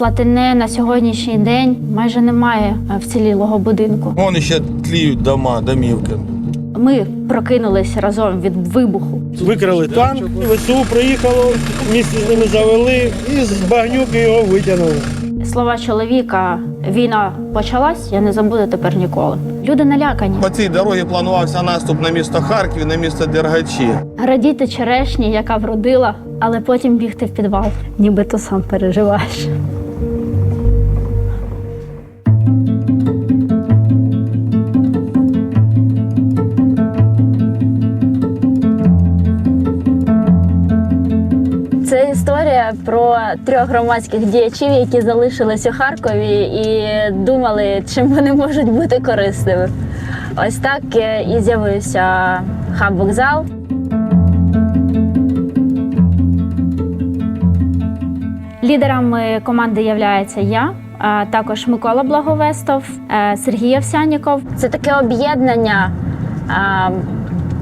Слатине на сьогоднішній день майже немає е, вцілілого будинку. Вон ще тліють дома, домівки. Ми прокинулись разом від вибуху. Викрали танк, ВСУ приїхало, місце з ними завели і з багнюки його витягнули. Слова чоловіка війна почалась, я не забуду тепер ніколи. Люди налякані. По цій дорозі планувався наступ на місто Харків, на місто Дергачі. Радіти черешні, яка вродила, але потім бігти в підвал, ніби то сам переживаєш. Трьох громадських діячів, які залишились у Харкові і думали, чим вони можуть бути корисними. Ось так е, і з'явився хаб вокзал. Лідерами команди являється я, а також Микола Благовестов, е, Сергій Овсяніков. Це таке об'єднання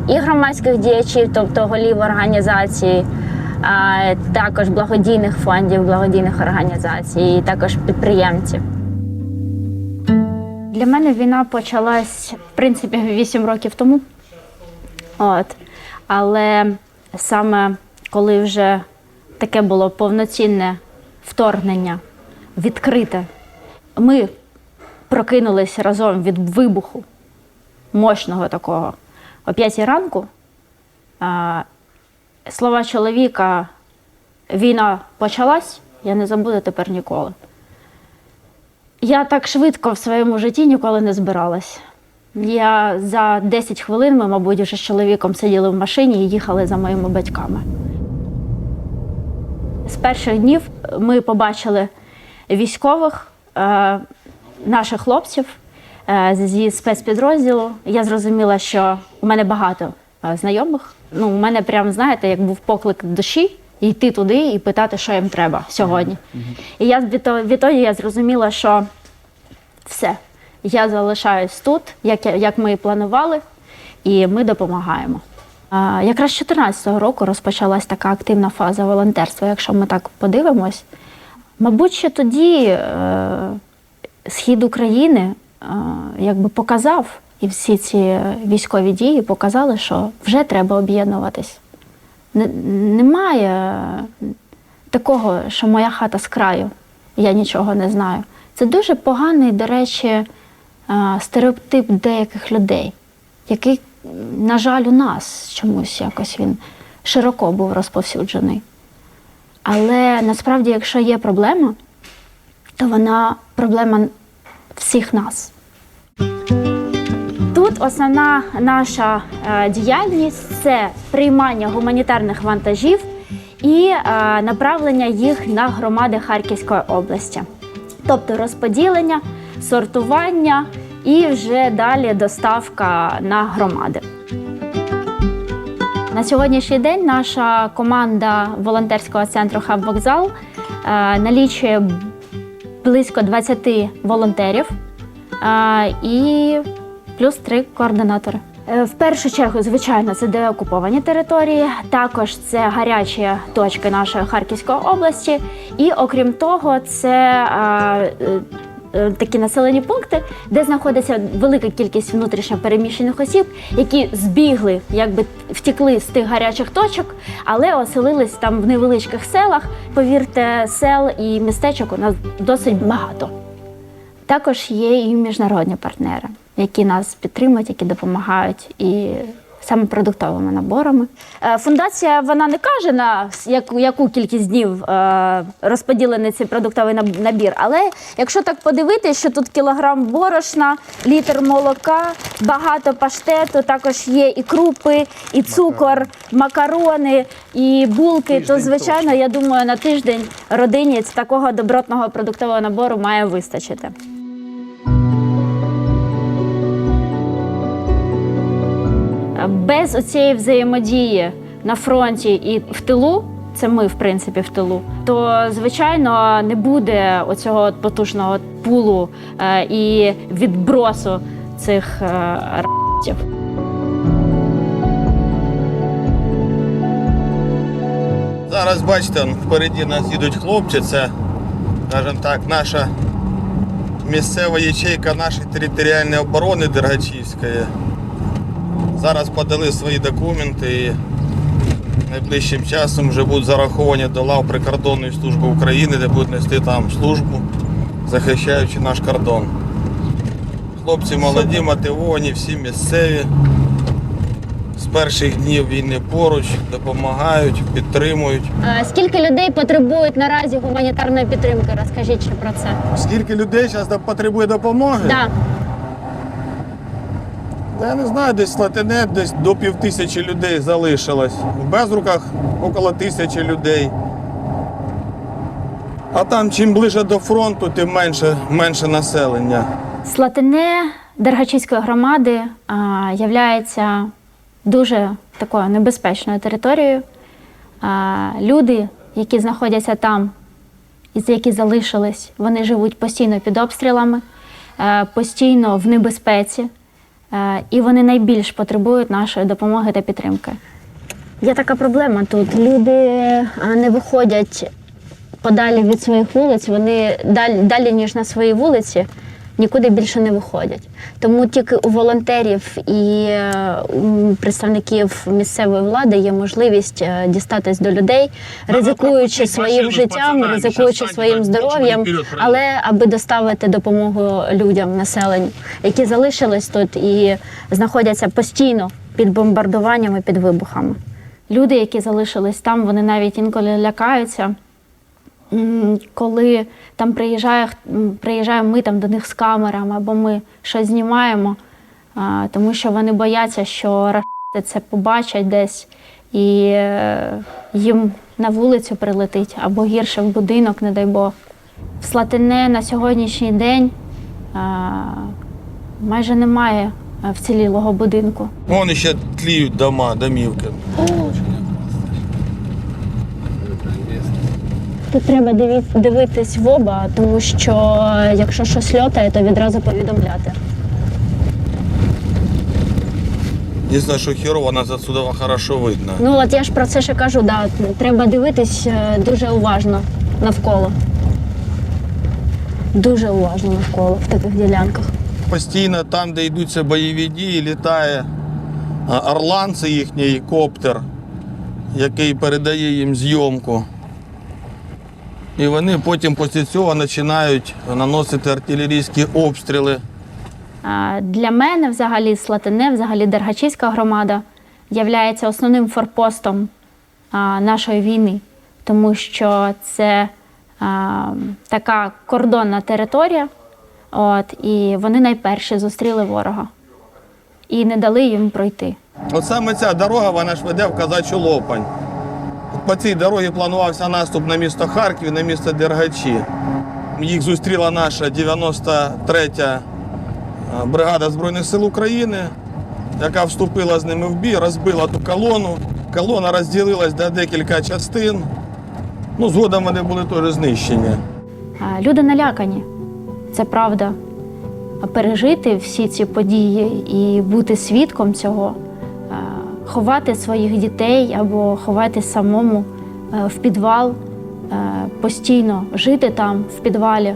і громадських діячів, тобто голів організацій, а, також благодійних фондів, благодійних організацій, також підприємців. Для мене війна почалась в принципі 8 років тому. От. Але саме коли вже таке було повноцінне вторгнення, відкрите, ми прокинулись разом від вибуху мощного такого о 5 ранку. Слова чоловіка війна почалась, я не забуду тепер ніколи. Я так швидко в своєму житті ніколи не збиралась. Я за 10 хвилин, ми, мабуть, вже з чоловіком сиділи в машині і їхали за моїми батьками. З перших днів ми побачили військових, е, наших хлопців е, зі спецпідрозділу. Я зрозуміла, що у мене багато е, знайомих. Ну, у мене прям, знаєте, як був поклик душі йти туди і питати, що їм треба сьогодні. І я відто- відтоді я зрозуміла, що все, я залишаюсь тут, як, як ми і планували, і ми допомагаємо. А, якраз з 2014 року розпочалась така активна фаза волонтерства, якщо ми так подивимось. Мабуть, ще тоді е, схід України е, якби показав, і всі ці військові дії показали, що вже треба об'єднуватись. Не- Немає такого, що моя хата з краю, я нічого не знаю. Це дуже поганий, до речі, стереотип деяких людей, який, на жаль, у нас чомусь якось він широко був розповсюджений. Але насправді, якщо є проблема, то вона проблема всіх нас. Тут основна наша е, діяльність це приймання гуманітарних вантажів і е, направлення їх на громади Харківської області, тобто розподілення, сортування і вже далі доставка на громади. На сьогоднішній день наша команда волонтерського центру Хаб Вокзал е, налічує близько 20 волонтерів і плюс три координатори. Е, В першу чергу, звичайно, це деокуповані території, також це гарячі точки нашої Харківської області. І окрім того, це е, е, такі населені пункти, де знаходиться велика кількість внутрішньо переміщених осіб, які збігли, якби втекли з тих гарячих точок, але оселились там в невеличких селах. Повірте, сел і містечок у нас досить багато. Також є і міжнародні партнери, які нас підтримують, які допомагають і саме продуктовими наборами. Е, Фундація вона не каже на яку, яку кількість днів е, розподілений цей продуктовий набір. Але якщо так подивитися, що тут кілограм борошна, літр молока, багато паштету, також є і крупи, і цукор, макарони, і булки, то звичайно, я думаю, на тиждень родині такого добротного продуктового набору має вистачити. Без оцієї взаємодії на фронті і в тилу, це ми, в принципі, в тилу, то звичайно не буде оцього потужного пулу е, і відбросу цих е, р**тів. Зараз бачите, впереді нас їдуть хлопці. Це скажімо так, наша місцева ячейка нашої територіальної оборони Дергачівської. Зараз подали свої документи і найближчим часом вже будуть зараховані до лав прикордонної служби України, де будуть нести там службу, захищаючи наш кордон. Хлопці молоді, мотивовані, всі місцеві. З перших днів війни поруч, допомагають, підтримують. Е, Скільки людей потребують наразі гуманітарної підтримки? Розкажіть ще про це. Скільки людей зараз потребує допомоги? Да. Я не знаю, десь Латине, десь до пів тисячі людей залишилось. В Безруках около тисячі людей. А там чим ближче до фронту, тим менше, менше населення. Слатине Дергачівської громади являється дуже такою небезпечною територією. А, люди, які знаходяться там, і які залишились, вони живуть постійно під обстрілами, е, постійно в небезпеці, і вони найбільш потребують нашої допомоги та підтримки. Є така проблема тут. Люди не виходять подалі від своїх вулиць, вони далі, далі ніж на своїй вулиці, нікуди більше не виходять. Тому тільки у волонтерів і е, у представників місцевої влади є можливість е, дістатись до людей, ризикуючи своїм життям, ризикуючи своїм здоров'ям, але аби доставити допомогу людям, населенню, які залишились тут і знаходяться постійно під бомбардуваннями, під вибухами. Люди, які залишились там, вони навіть інколи лякаються. Коли там приїжджає, приїжджаємо ми там до них з камерами або ми щось знімаємо, тому що вони бояться, що рашисти це побачать десь і е, їм на вулицю прилетить або гірше в будинок, не дай Бог. В Слатине на сьогоднішній день майже немає е, вцілілого будинку. Вон ще тліють дома, домівки. Тут треба дивитись в оба, тому що е, якщо щось льотає, то відразу повідомляти. Єдине, що хірово нас отсюда хорошо видно. Ну от я ж про це ще кажу, да, треба дивитись е, дуже уважно навколо. Дуже уважно навколо в таких ділянках. Постійно там, де йдуться бойові дії, літає а, Орлан, це їхній коптер, який передає їм зйомку. І вони потім після цього починають наносити артилерійські обстріли. Для мене взагалі Слатине, взагалі Дергачівська громада являється основним форпостом нашої війни, тому що це така кордонна територія, от, і вони найперші зустріли ворога і не дали їм пройти. От саме ця дорога вона ж веде в Казачу Лопань. По цій дорозі планувався наступ на місто Харків, на місто Дергачі. Їх зустріла наша 93-я е, бригада Збройних сил України, яка вступила з ними в бій, розбила ту колону. Колона розділилась до декілька частин. Ну, згодом вони були теж знищені. Люди налякані, це правда. А пережити всі ці події і бути свідком цього, ховати своїх дітей або ховати самому е, в підвал, е, постійно жити там в підвалі,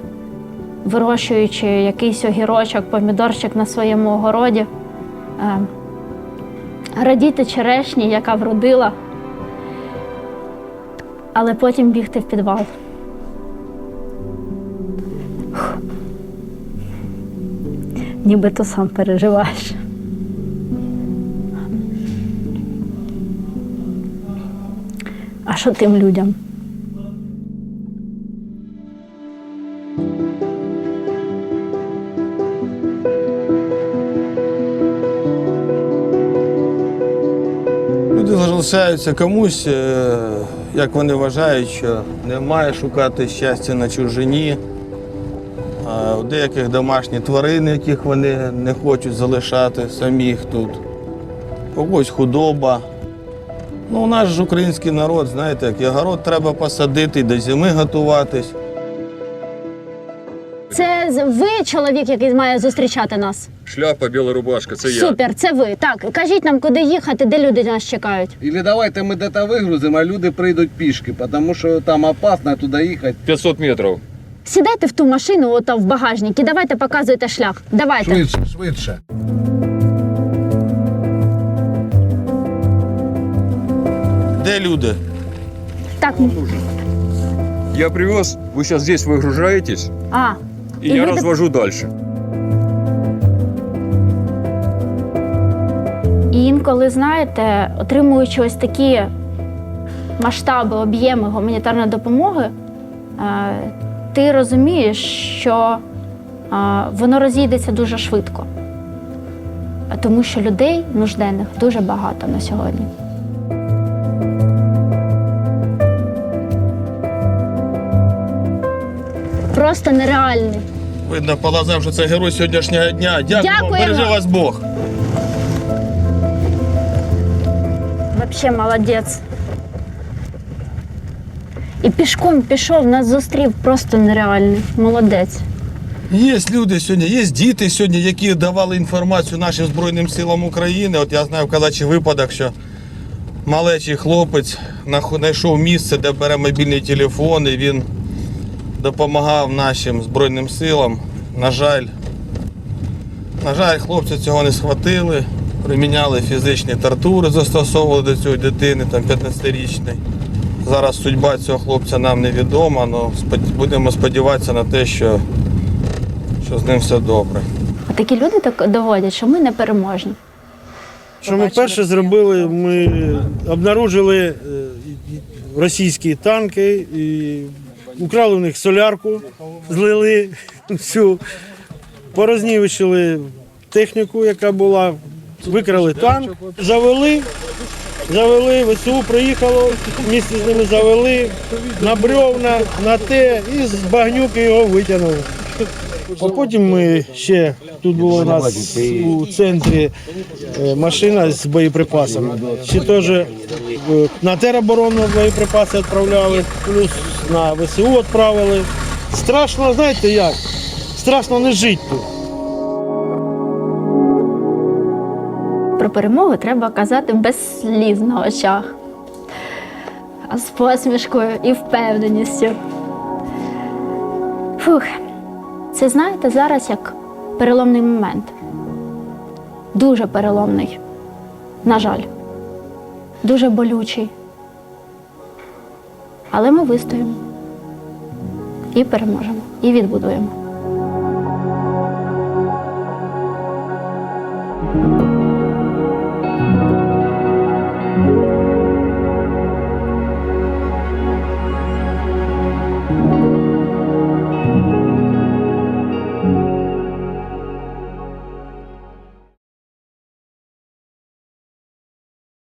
вирощуючи якийсь огірочок, помідорчик на своєму огороді, е, радіти черешні, яка вродила, але потім бігти в підвал. ніби то сам переживаєш. Що тим людям? Люди залишаються комусь, е, як вони вважають, що немає шукати щастя на чужині. У деяких домашні тварини, яких вони не хочуть залишати самих тут. Когось худоба. Ну, у нас ж український народ, знаєте, як і город треба посадити, і до зими готуватись. Це з- ви чоловік, який має зустрічати нас. Шляпа, біла рубашка, це я. Супер, це ви. Так, кажіть нам, куди їхати, де люди нас чекають. Или давайте ми де-то вигрузимо, а люди прийдуть пішки, тому що там опасно туди їхати. 500 метрів. Сідайте в ту машину, ото в багажник, і давайте показуйте шлях. Давайте. Швидше, швидше. Де люди? Так. Я привез, вы сейчас здесь выгружаетесь, А. и, И я вы доп- развожу дальше. І інколи, знаєте, отримуючи ось такі масштаби, об'єми гуманітарної допомоги, е, ти розумієш, що е, воно розійдеться дуже швидко. Тому що людей нужденних дуже багато на сьогодні. Просто нереальний. Видно, по глазам, що це герой сьогоднішнього дня. Дякую, Дякуємо. бережи вас Бог. Вообще молодець. І пішком пішов, нас зустрів просто нереальний. Молодець. Є люди сьогодні, є діти сьогодні, які давали інформацію нашим Збройним силам України. От я знаю в калачий випадок, що малечий хлопець знайшов місце, де бере мобільний телефон, і він допомагав нашим Збройним силам. На жаль, на жаль, хлопці цього не схватили, приміняли фізичні тортури, застосовували до цієї дитини, там 15-річної. Зараз судьба цього хлопця нам невідома, але будемо сподіватися на те, що що з ним все добре. А такі люди так доводять, що ми не переможні. Що ми перше зробили, ми обнаружили е, російські танки і украли в них солярку, злили всю, порознівчили техніку, яка була, викрали танк, завели, завели, ВСУ приїхало, місце з ними завели, на бревна, на те, і з багнюки його витягнули. А потім ми ще тут була у нас у центрі е, машина з боєприпасами. Ще теж е, на тероборону боєприпаси відправляли, плюс на ВСУ відправили. Страшно, знаєте як? Страшно не жити тут. Про перемогу треба казати без сліз на очах, а з посмішкою і впевненістю. Фух, це знаєте зараз як переломний момент. Дуже переломний. На жаль, дуже болючий. Але ми вистоїмо і переможемо, і відбудуємо.